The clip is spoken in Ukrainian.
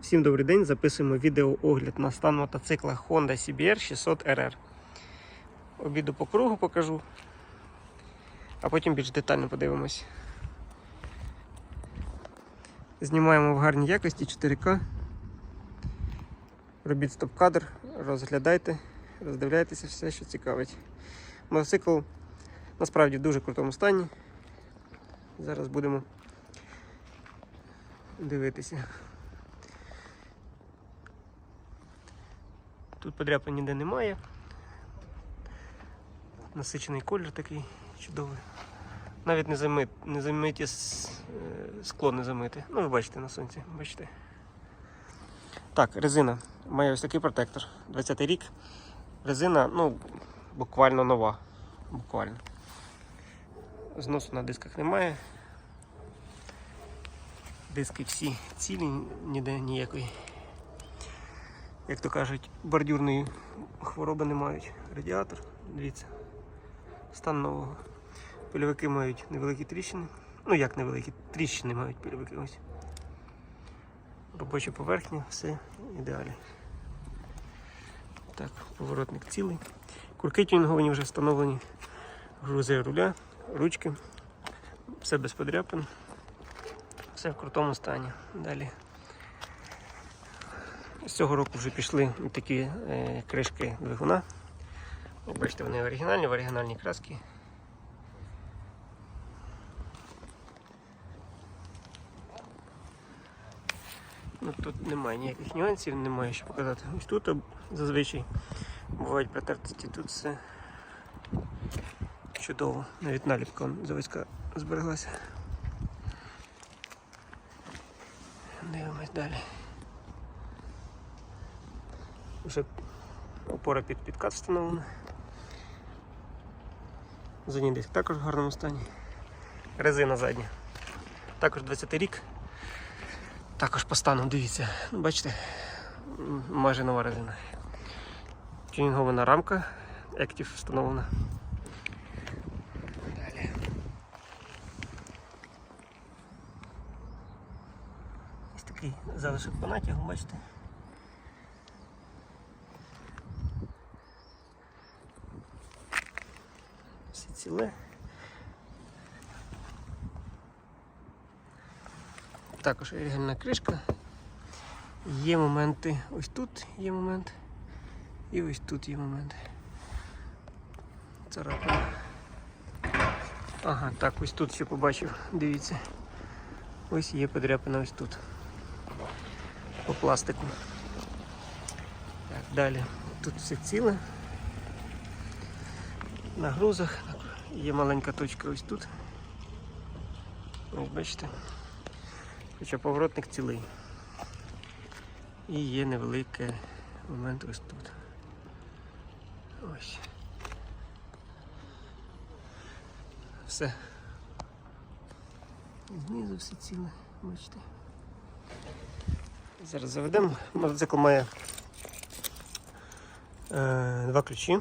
Всім добрий день. Записуємо відеоогляд на стан мотоцикла Honda CBR 600 RR. Обіду по кругу покажу, а потім більш детально подивимось. Знімаємо в гарній якості 4К. Робіть стоп-кадр, розглядайте, роздивляйтеся все, що цікавить. Мотоцикл насправді в дуже крутому стані. Зараз будемо дивитися. Тут подряпин ніде немає. Насичений колір такий чудовий. Навіть не замит, не замиті е, скло не замите. Ну, ви бачите на сонці, бачите. Так, резина. Має ось такий протектор. 20-й рік. Резина, ну, буквально нова. Буквально. Зносу на дисках немає. Диски всі цілі, ніде ніякої. Як то кажуть, бордюрної хвороби не мають. Радіатор, дивіться, стан нового. Пильовики мають невеликі тріщини. Ну як невеликі, тріщини мають пильовики ось. Робоча поверхня, все ідеалі. Так, поворотник цілий. Курки тюнінговані вже встановлені. Грузи руля, ручки. Все без подряпин. Все в крутому стані. Далі. З цього року вже пішли такі е, кришки двигуна. Бачите, вони оригінальні, в оригінальній краски. Ну, тут немає ніяких нюансів, немає що показати. Ось тут зазвичай бувають протертості, тут все чудово. Навіть наліпка заводська збереглася. Дивимось далі. Вже опора під підкат встановлена. Задній диск також в гарному стані. Резина задня. Також 20 рік. Також по стану, дивіться, ну, бачите, майже нова резина. Тюнінгована рамка, Active встановлена. Далі. Ось такий залишок по натягу, бачите. Все. Також оригінальна кришка. Є моменти, ось тут є момент. І ось тут є момент. Царапина. Ага, так, ось тут ще побачив, дивіться. Ось є подряпина ось тут. По пластику. Так, далі. Тут все ціле. На грузах. Так, є маленька точка ось тут. Ось бачите. Хоча поворотник цілий. І є невеликий момент ось тут. Ось. Все. Знизу все ціле, бачите. Зараз заведемо. Мотоцикл має е, два ключі.